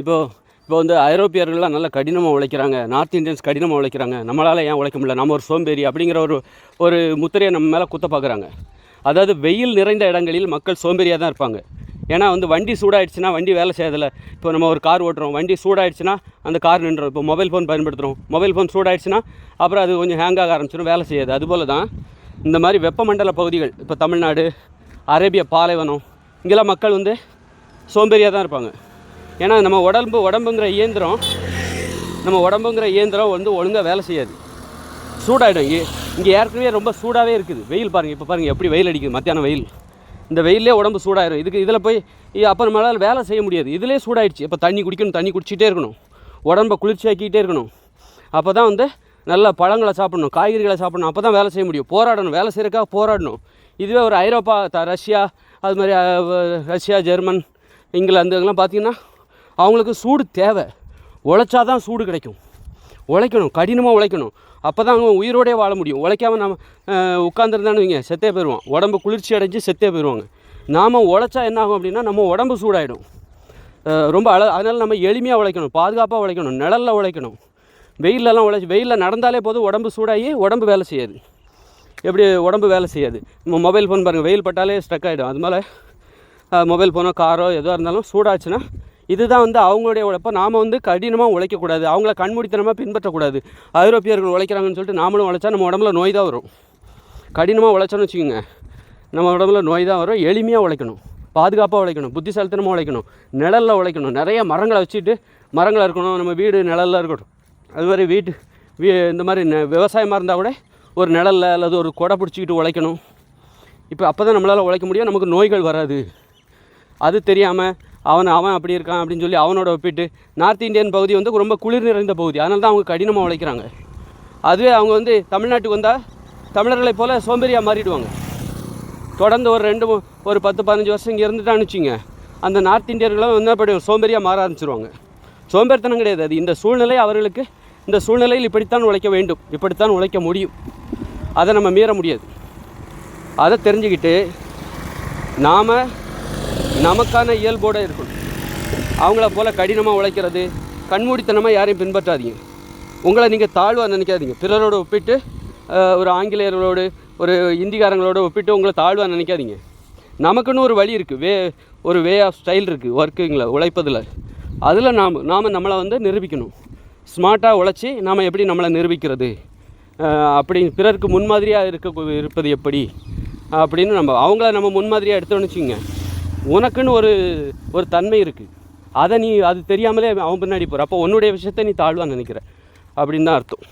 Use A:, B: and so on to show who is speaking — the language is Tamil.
A: இப்போது இப்போ வந்து ஐரோப்பியர்கள்லாம் நல்லா கடினமாக உழைக்கிறாங்க. நார்த் இந்தியன்ஸ் கடினமாக உழைக்கிறாங்க. நம்மளால் ஏன் உழைக்க முடியல? நம்ம ஒரு சோம்பேறி அப்படிங்கிற ஒரு ஒரு முத்திரையை நம்ம மேலே குத்த பார்க்குறாங்க அதாவது வெயில் நிறைந்த இடங்களில் மக்கள் சோம்பேறியாக தான் இருப்பாங்க. ஏன்னா வந்து வண்டி சூடாயிடுச்சுன்னா வண்டி வேலை செய்யறதில்ல இப்போ நம்ம ஒரு கார் ஓட்டுறோம். வண்டி சூடாயிடுச்சுன்னா அந்த கார் நின்றோம் இப்போ மொபைல் ஃபோன் பயன்படுத்துகிறோம் மொபைல் ஃபோன் சூடாயிடுச்சுன்னா அப்புறம் அது கொஞ்சம் ஹேங் ஆக ஆரம்பிச்சிடும். வேலை செய்யாது. அதுபோல் தான் இந்த மாதிரி வெப்பமண்டல பகுதிகள் இப்போ தமிழ்நாடு அரேபிய பாலைவனம் இங்கெல்லாம் மக்கள் வந்து சோம்பேறியாக தான் இருப்பாங்க. ஏன்னா நம்ம உடம்பு உடம்புங்கிற இயந்திரம் நம்ம உடம்புங்கிற இயந்திரம் வந்து ஒழுங்காக வேலை செய்யாது. சூடாகிடும் இங்கே இங்கே ஏற்கனவே ரொம்ப சூடாகவே இருக்குது. வெயில் பாருங்கள் இப்போ பாருங்கள் எப்படி வெயில் அடிக்குது. மத்தியானம் வெயில். இந்த வெயிலே உடம்பு சூடாயிடும் இதுக்கு இதில் போய் அப்போ நம்மளால் வேலை செய்ய முடியாது. இதிலே சூடாயிடுச்சு. இப்போ தண்ணி குடிக்கணும் தண்ணி குடிச்சிட்டே இருக்கணும். உடம்பை குளிர்ச்சியாக்கிட்டே இருக்கணும். அப்போ தான் வந்து நல்ல பழங்களை சாப்பிடணும் காய்கறிகளை சாப்பிடணும். அப்போ தான் வேலை செய்ய முடியும். போராடணும். வேலை செய்கிறக்காக போராடணும். இதுவே ஒரு ஐரோப்பா ரஷ்யா அது மாதிரி ரஷ்யா ஜெர்மன் இங்கிலாந்து இதெல்லாம் பார்த்தீங்கன்னா அவங்களுக்கு சூடு தேவை. உழைச்சா தான் சூடு கிடைக்கும். உழைக்கணும் கடினமாக உழைக்கணும். அப்போ தான் அவங்க உயிரோடே வாழ முடியும். உழைக்காம நம்ம உட்காந்துருந்தான்னு வைங்க செத்தே போயிடுவோம் உடம்பு குளிர்ச்சி அடைஞ்சு செத்தே போயிடுவாங்க நாம் உழைச்சா என்ன ஆகும் அப்படின்னா நம்ம உடம்பு சூடாயிடும். ரொம்ப அழ அதனால் நம்ம எளிமையாக உழைக்கணும் பாதுகாப்பாக உழைக்கணும் நிழலில் உழைக்கணும். வெயிலெலாம் உழைச்சி வெயிலில் நடந்தாலே போதும் உடம்பு சூடாகி உடம்பு வேலை செய்யாது. எப்படி உடம்பு வேலை செய்யாது? நம்ம மொபைல் ஃபோன் பாருங்கள் வெயில் பட்டாலே ஸ்ட்ரக் ஆகிடும் அது மேலே மொபைல் ஃபோனோ காரோ எதுவாக இருந்தாலும் சூடாச்சுன்னா இதுதான் வந்து அவங்களுடைய உழைப்பை நாம் வந்து கடினமாக உழைக்கக்கூடாது. அவங்கள கண்மூடித்தனமாக பின்பற்றக்கூடாது. ஐரோப்பியர்கள் உழைக்கிறாங்கன்னு சொல்லிட்டு நாமளும் உழைச்சா நம்ம உடம்புல நோய் தான் வரும். கடினமாக உழைச்சோன்னு வச்சுக்கோங்க. நம்ம உடம்புல நோய் தான் வரும். எளிமையாக உழைக்கணும். பாதுகாப்பாக உழைக்கணும். புத்திசாலித்தனமாக உழைக்கணும். நிழலில் உழைக்கணும். நிறைய மரங்களை வச்சுட்டு மரங்களாக இருக்கணும். நம்ம வீடு நிழலில் இருக்கட்டும். அது மாதிரி வீட்டு வீ இந்த மாதிரி நெ- விவசாயமாக இருந்தால் கூட ஒரு நிழலில் அல்லது ஒரு கொடை பிடிச்சிக்கிட்டு உழைக்கணும். இப்போ அப்போ தான் நம்மளால் உழைக்க முடியும். நமக்கு நோய்கள் வராது. அது தெரியாமல் அவன் அவன் அப்படி இருக்கான் அப்படின்னு சொல்லி அவனோட ஒப்பிட்டு நார்த் இந்தியன் பகுதி வந்து ரொம்ப குளிர் நிறைந்த பகுதி. அதனால தான் அவங்க கடினமாக உழைக்கிறாங்க. அதுவே அவங்க வந்து தமிழ்நாட்டுக்கு வந்தால் தமிழர்களைப் போல் சோம்பேறியாக மாறிடுவாங்க. தொடர்ந்து ஒரு ரெண்டு மூ- ஒரு பத்து பதினஞ்சு வருஷம் இங்கே இருந்துட்டான்னு வச்சுங்க அந்த நார்த் இந்தியர்களும் என்ன பண்ணி சோம்பேறியாக மாற ஆரம்பிச்சிருவாங்க. சோம்பேறித்தனம் கிடையாது. அது இந்த சூழ்நிலை அவர்களுக்கு இந்த சூழ்நிலையில் இப்படித்தான் உழைக்க வேண்டும். இப்படித்தான் உழைக்க முடியும். அதை நம்ம மீற முடியாது. அதை தெரிஞ்சுக்கிட்டு நாம் நமக்கான இயல்போடு இருக்கணும். அவங்கள போல் கடினமாக உழைக்கிறது கண்மூடித்தனமாக யாரையும் பின்பற்றாதீங்க. உங்களை நீங்கள் தாழ்வாக நினைக்காதீங்க. பிறரோடு ஒப்பிட்டு ஒரு ஆங்கிலேயர்களோடு ஒரு இந்திக்காரங்களோட ஒப்பிட்டு உங்களை தாழ்வாக நினைக்காதீங்க. நமக்குன்னு ஒரு வழி இருக்குது வே ஒரு வே ஆஃப் ஸ்டைல் இருக்குது ஒர்க்குங்களை உழைப்பதில். அதில் நாம் நாம் நம்மளை வந்து நிரூபிக்கணும். ஸ்மார்ட்டாக உழைச்சி நாம் எப்படி நம்மளை நிரூபிக்கிறது? அப்படி பிறருக்கு முன்மாதிரியாக இருக்க இருப்பது எப்படி? அப்படின்னு நம்ம அவங்கள நம்ம முன்மாதிரியாக எடுத்தோன்னு வச்சுக்கோங்க. உனக்குன்னு ஒரு ஒரு தன்மை இருக்குது அதை நீ அது தெரியாமலே அவன் பின்னாடி போகிற அப்போ உன்னுடைய விஷயத்தை நீ தாழ்வாக நினைக்கிற. அப்படின்னு தான் அர்த்தம்.